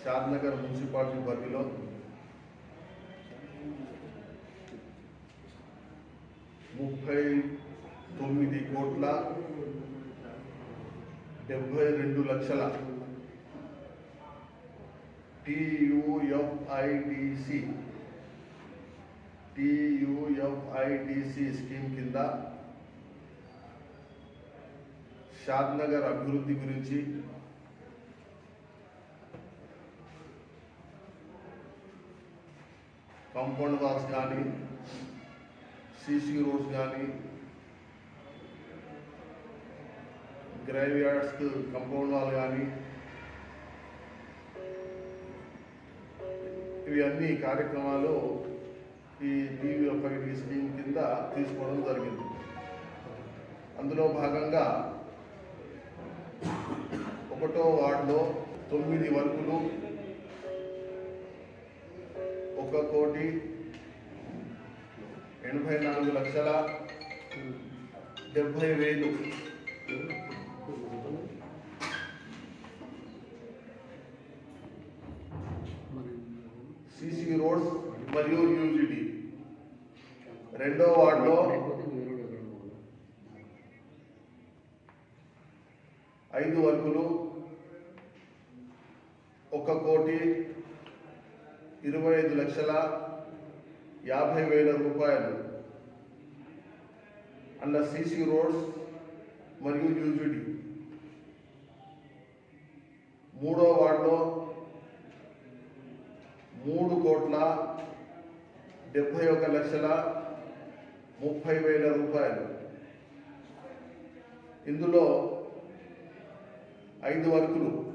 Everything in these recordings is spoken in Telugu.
షాద్నగర్ మున్సిపాలిటీ పరిధిలో ముప్పై తొమ్మిది కోట్ల డెబ్బై రెండు లక్షల టియుఎఫ్ఐడిసి టియుఎఫ్ఐడిసి స్కీమ్ కింద షాద్నగర్ అభివృద్ధి గురించి కంపౌండ్ వాల్స్ కానీ సీసీ రోడ్స్ కానీ గ్రైవ్ యార్డ్స్కి కంపౌండ్ వాల్ కానీ ఇవి అన్ని కార్యక్రమాలు ఈ టీవీ స్కీమ్ కింద తీసుకోవడం జరిగింది. అందులో భాగంగా ఒకటో వార్డులో తొమ్మిది వర్కులు ఒక కోటి ఎనభై నాలుగు లక్షల డెబ్భై వేలు. సిసి రోడ్స్ మరియు యూజిడి రెండో వార్డులో ఐదు వర్కులు ఒక కోటి ఇరవై ఐదు లక్షల యాభై వేల రూపాయలు. అండర్ సిసి రోడ్స్ మరియు యూజిడి. మూడో వార్డులో మూడు కోట్ల డెబ్భై ఒక లక్షల ముప్పై వేల రూపాయలు. ఇందులో ఐదు వర్కులు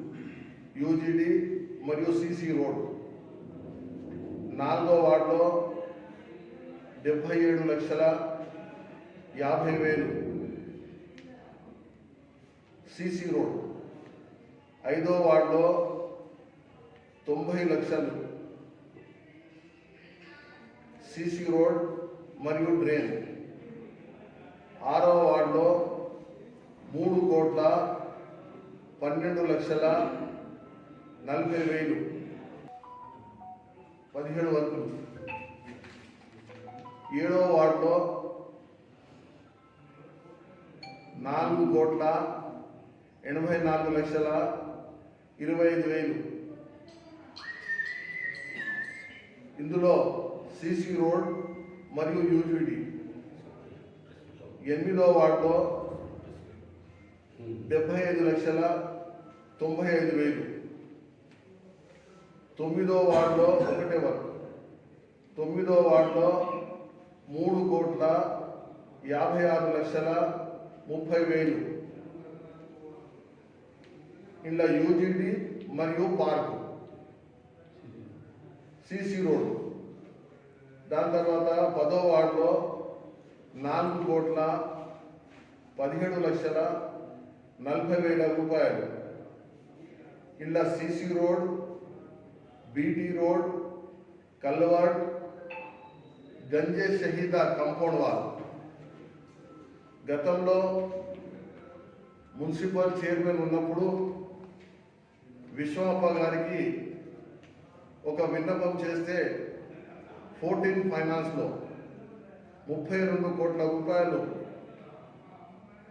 యూజీడీ మరియు సిసి రోడ్. నాలుగో వార్డులో డెబ్భై ఏడు లక్షల యాభై వేలు సిసి రోడ్ ఐదో వార్డులో తొంభై లక్షలు సిసి రోడ్ మరియు డ్రైన్. ఆరో వార్డులో మూడు కోట్ల పన్నెండు లక్షల నలభై వేలు పదిహేడు వర్కులు ఏడో వార్డులో నాలుగు కోట్ల ఎనభై నాలుగు లక్షల ఇరవై ఐదు వేలు. ఇందులో సిసి రోడ్ మరియు యూజీడి. ఎనిమిదో వార్డులో డెబ్బై ఐదు లక్షల తొంభై ఐదు వేలు. తొమ్మిదో వార్డులో ఒకటే వర్క్ తొమ్మిదో వార్డులో మూడు కోట్ల యాభై ఆరు లక్షల ముప్పై వేలు. ఇలా యూజీడి మరియు పార్కు. సిసి రోడ్ దాని తర్వాత పదో వార్డులో నాలుగు కోట్ల పదిహేడు లక్షల నలభై వేల రూపాయలు. ఇలా CC road BT road culvert Ganje Shaheed compound wall. గతంలో మున్సిపల్ చైర్మన్ ఉన్నప్పుడు విశ్వమప్ప గారికి ఒక విన్నపం చేస్తే ఫోర్టీన్ ఫైనాన్స్లో ముప్పై రెండు కోట్ల రూపాయలు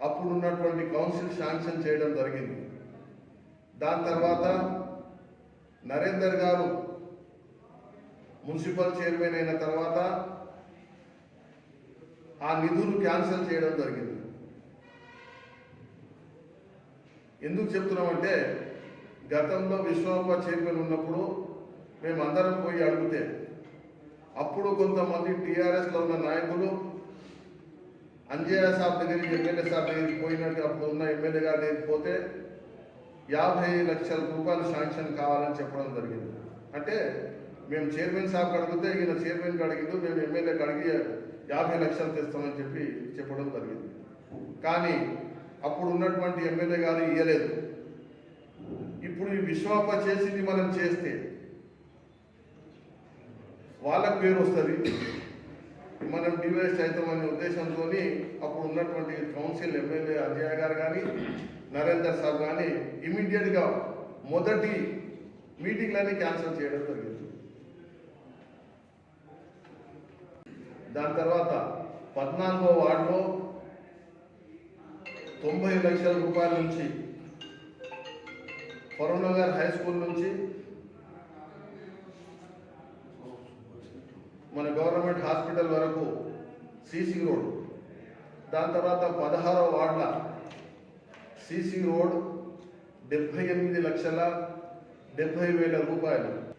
అప్పుడున్నటువంటి కౌన్సిల్ శాంక్షన్ చేయడం జరిగింది. దాని తర్వాత నరేందర్ గారు మున్సిపల్ చైర్మన్ అయిన తర్వాత ఆ నిధులు క్యాన్సిల్ చేయడం జరిగింది. ఎందుకు చెప్తున్నామంటే గతంలో విశ్వప్ప చైర్మన్ ఉన్నప్పుడు మేము అందరం పోయి అడిగితే అప్పుడు కొంతమంది టీఆర్ఎస్లో ఉన్న నాయకులు అంజయ్య సాబ్ దగ్గరికి ఎమ్మెల్యే సాబ్ దగ్గరికి పోయినట్టు అప్పుడు ఉన్న ఎమ్మెల్యే గారి దగ్గరికి పోతే యాభై లక్షల రూపాయలు శాంక్షన్ కావాలని చెప్పడం జరిగింది. అంటే మేము చైర్మన్ సాబ్కి అడిగితే ఈయన చైర్మన్కి అడిగిండు మేము ఎమ్మెల్యేకి అడిగి యాభై లక్షలు తెస్తామని చెప్పి చెప్పడం జరిగింది. కానీ అప్పుడు ఉన్నటువంటి ఎమ్మెల్యే గారు ఇయ్యలేదు. ఇప్పుడు ఈ విశ్వాప చేసింది మనం చేస్తే వాళ్ళకి పేరు వస్తుంది. మనం డివైస్ అవుతామనే ఉద్దేశంతో అప్పుడు ఉన్నటువంటి కౌన్సిల్ ఎమ్మెల్యే అజయ్ గారు కానీ నరేందర్ సార్ కానీ ఇమీడియట్గా మొదటి మీటింగ్లన్నీ క్యాన్సిల్ చేయడం జరిగింది. దాని తర్వాత పద్నాలుగో వార్డులో తొంభై లక్షల రూపాయల నుంచి ఫరూనగర్ హై స్కూల్ నుంచి మన గవర్నమెంట్ హాస్పిటల్ వరకు సీసీ రోడ్ దాని తర్వాత పదహారో వార్డుల సీసీ రోడ్ డెబ్బై ఎనిమిది లక్షల డెబ్బై వేల రూపాయలు.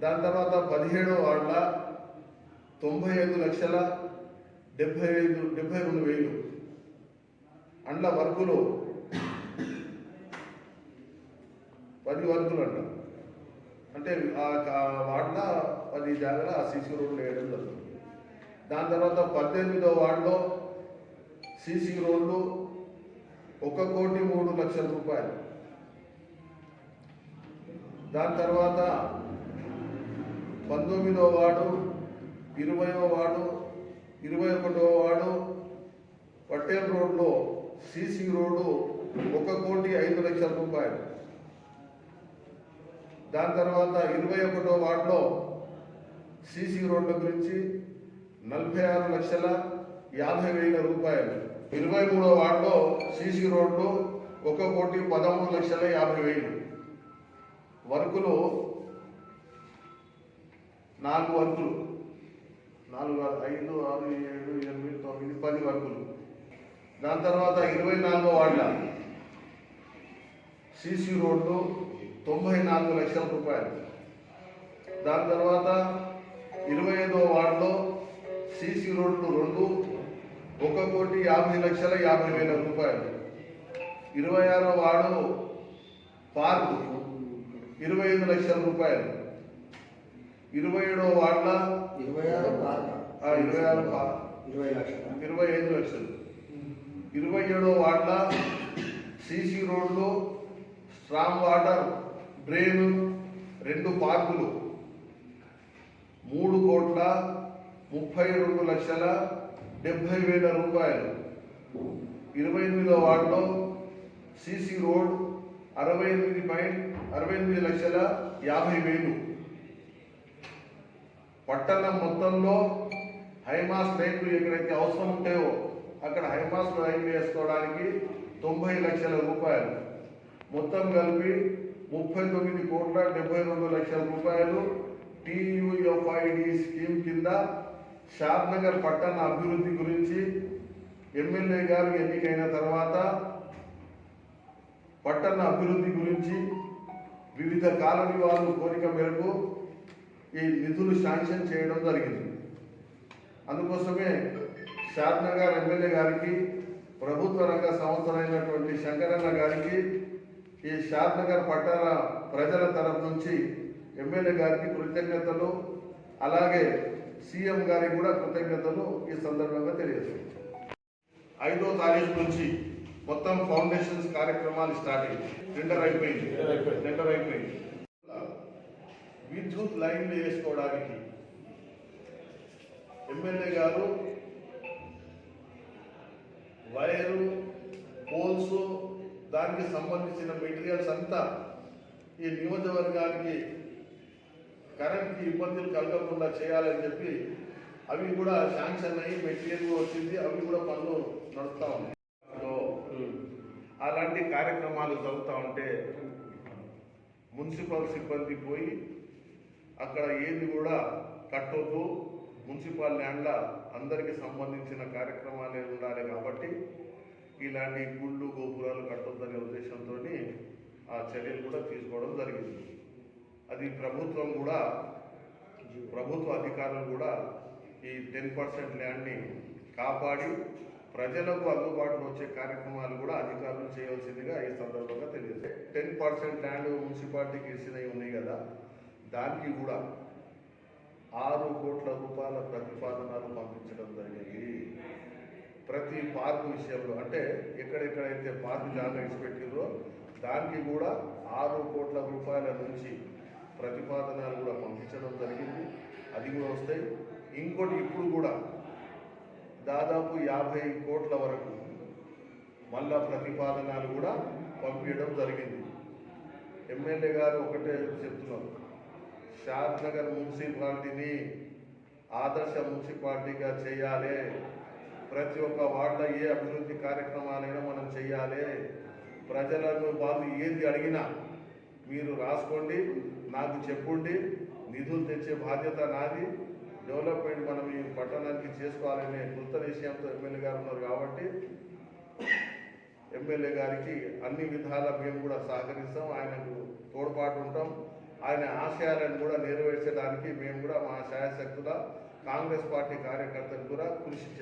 దాని తర్వాత పదిహేడో వార్డుల తొంభై ఐదు లక్షల డెబ్బై ఐదు డెబ్బై రెండు వేలు. అండ్ల వర్కులు. పది వర్కులు అంట. అంటే ఆ వార్డుల పది జాగ్రత్త ఆ సీసీ రోడ్లు వేయడం జరుగుతుంది. దాని తర్వాత పద్దెనిమిదో వార్డులో సీసీ రోడ్లు ఒక కోటి మూడు లక్షల రూపాయలు. దాని తర్వాత పంతొమ్మిదో వార్డు ఇరవయో వార్డు ఇరవై ఒకటో వార్డు పటేల్ రోడ్లో సీసీ రోడ్డు ఒక కోటి ఐదు లక్షల రూపాయలు. దాని తర్వాత ఇరవై ఒకటో వార్డులో సీసీ రోడ్ల గురించి నలభై ఆరు లక్షల యాభై వేల రూపాయలు. ఇరవై మూడో వార్డులో సీసీ రోడ్లు ఒక కోటి పదమూడు లక్షల యాభై వేలు. వర్కులు నాలుగు వర్కులు. నాలుగు ఐదు ఆరు ఏడు ఎనిమిది తొమ్మిది పది వర్కులు. దాని తర్వాత ఇరవై నాలుగో వార్డుల సీసీ రోడ్లు తొంభై నాలుగు లక్షల రూపాయలు. దాని తర్వాత ఇరవై ఐదో వార్డులో సీసీ రోడ్లు రెండు ఒక కోటి యాభై లక్షల యాభై వేల రూపాయలు. ఇరవై ఆరో వార్డు పార్కు ఇరవై ఐదు లక్షల రూపాయలు. ఇరవై ఏడో వార్డుల ఇరవై ఆరు పార్క. ఆ, ఇరవై ఆరు పా- ఇరవై లక్షల. ఇరవై ఐదు లక్షలు. ఇరవై ఏడో వార్డుల సీసీ రోడ్లు స్ట్రాంగ్ వాటర్ డ్రైన్ రెండు పార్కులు. మూడు కోట్ల ముప్పై రెండు లక్షల డెబ్బై వేల రూపాయలు. ఇరవై ఎనిమిదో వార్డులో సీసీ రోడ్ అరవై ఎనిమిది పాయింట్ అరవై ఎనిమిది లక్షల యాభై వేలు. పట్టణం మొత్తంలో హైమాస్ లైట్లు ఎక్కడైతే అవసరం ఉంటాయో అక్కడ హైమాస్ లైట్లు వేసుకోవడానికి తొంభై లక్షల రూపాయలు. మొత్తం కలిపి ముప్పై తొమ్మిది కోట్ల డెబ్బై రెండు లక్షల రూపాయలు టీయుఎఫ్ఐడి స్కీమ్ కింద షాద్నగర్ పట్టణ అభివృద్ధి గురించి ఎమ్మెల్యే గారు ఎన్నికైన తర్వాత పట్టణ అభివృద్ధి గురించి వివిధ కాలనీ వాళ్ళు కోరిక మేరకు ఈ నిధులు శాంక్షన్ చేయడం జరిగింది. అందుకోసమే షాద్నగర్ ఎమ్మెల్యే గారికి ప్రభుత్వ రంగ సంస్థలైనటువంటి శంకరన్న గారికి ఈ షాద్నగర్ పట్టణ ప్రజల తరఫు నుంచి ఎమ్మెల్యే గారికి కృతజ్ఞతలు అలాగే సీఎం గారికి కూడా కృతజ్ఞతలు ఈ సందర్భంగా తెలియజేస్తాను ఐదో తారీఖు నుంచి మొత్తం ఫౌండేషన్స్ కార్యక్రమాలు స్టార్ట్ అయ్యింది టెండర్ అయిపోయింది. టెండర్ అయిపోయింది. విద్యుత్ లైన్లు వేసుకోవడానికి ఎమ్మెల్యే గారు వైరు పోల్స్ దానికి సంబంధించిన మెటీరియల్స్ అంతా ఈ నియోజకవర్గానికి కరెంట్కి ఇబ్బందులు కలగకుండా చేయాలని చెప్పి అవి కూడా శాంక్షన్ అయ్యి మెటీరియల్ వచ్చింది. అవి కూడా పనులు నడుస్తూ ఉన్నాయి. అలాంటి కార్యక్రమాలు జరుగుతూ ఉంటే మున్సిపల్ సిబ్బంది పోయి అక్కడ ఏది కూడా కట్టొద్దు. మున్సిపల్ ల్యాండ్ల అందరికి సంబంధించిన కార్యక్రమాలే ఉండాలి కాబట్టి ఇలాంటి గుళ్ళు గోపురాలు కట్టొద్దనే ఉద్దేశంతో ఆ చర్యలు కూడా తీసుకోవడం జరిగింది. అది ప్రభుత్వం కూడా ప్రభుత్వ అధికారులు కూడా ఈ టెన్ పర్సెంట్ ల్యాండ్ని కాపాడి ప్రజలకు అందుబాటులో వచ్చే కార్యక్రమాలు కూడా అధికారులు చేయవలసిందిగా ఈ సందర్భంగా తెలియదు టెన్ పర్సెంట్ ల్యాండ్ మున్సిపాలిటీకి ఇచ్చినవి ఉన్నాయి కదా దానికి కూడా ఆరు కోట్ల రూపాయల ప్రతిపాదనలు పంపించడం జరిగింది. ప్రతి పార్కు విషయంలో అంటే ఎక్కడెక్కడైతే పార్కు జాగా పెట్టిందో దానికి కూడా ఆరు కోట్ల రూపాయల నుంచి ప్రతిపాదనలు కూడా పంపించడం జరిగింది. అది కూడా వస్తాయి. ఇంకోటి ఇప్పుడు కూడా దాదాపు యాభై కోట్ల వరకు మళ్ళా ప్రతిపాదనలు కూడా పంపించడం జరిగింది. ఎమ్మెల్యే గారు ఒకటే చెప్తున్నారు. షాద్ నగర్ మున్సిపాలిటీని ఆదర్శ మున్సిపాలిటీగా చేయాలి. ప్రతి ఒక్క వార్డులో ఏ అభివృద్ధి కార్యక్రమాలైనా మనం చేయాలి. ప్రజలను వాళ్ళు ఏది అడిగినా మీరు రాసుకోండి. నాకు చెప్పుండి నిధులు తెచ్చే బాధ్యత నాది. డెవలప్మెంట్ మనం ఈ పట్టణానికి చేసుకోవాలనే కృత నిశ్చయంతో ఎమ్మెల్యే గారు ఉన్నారు కాబట్టి ఎమ్మెల్యే గారికి అన్ని విధాల మేము కూడా సహకరిస్తాం ఆయనకు తోడ్పాటు ఉంటాం. ఆయన ఆశయాలను కూడా నెరవేర్చడానికి మేము కూడా మా శాయశక్తుల కాంగ్రెస్ పార్టీ కార్యకర్తలు కూడా కృషి చేస్తాం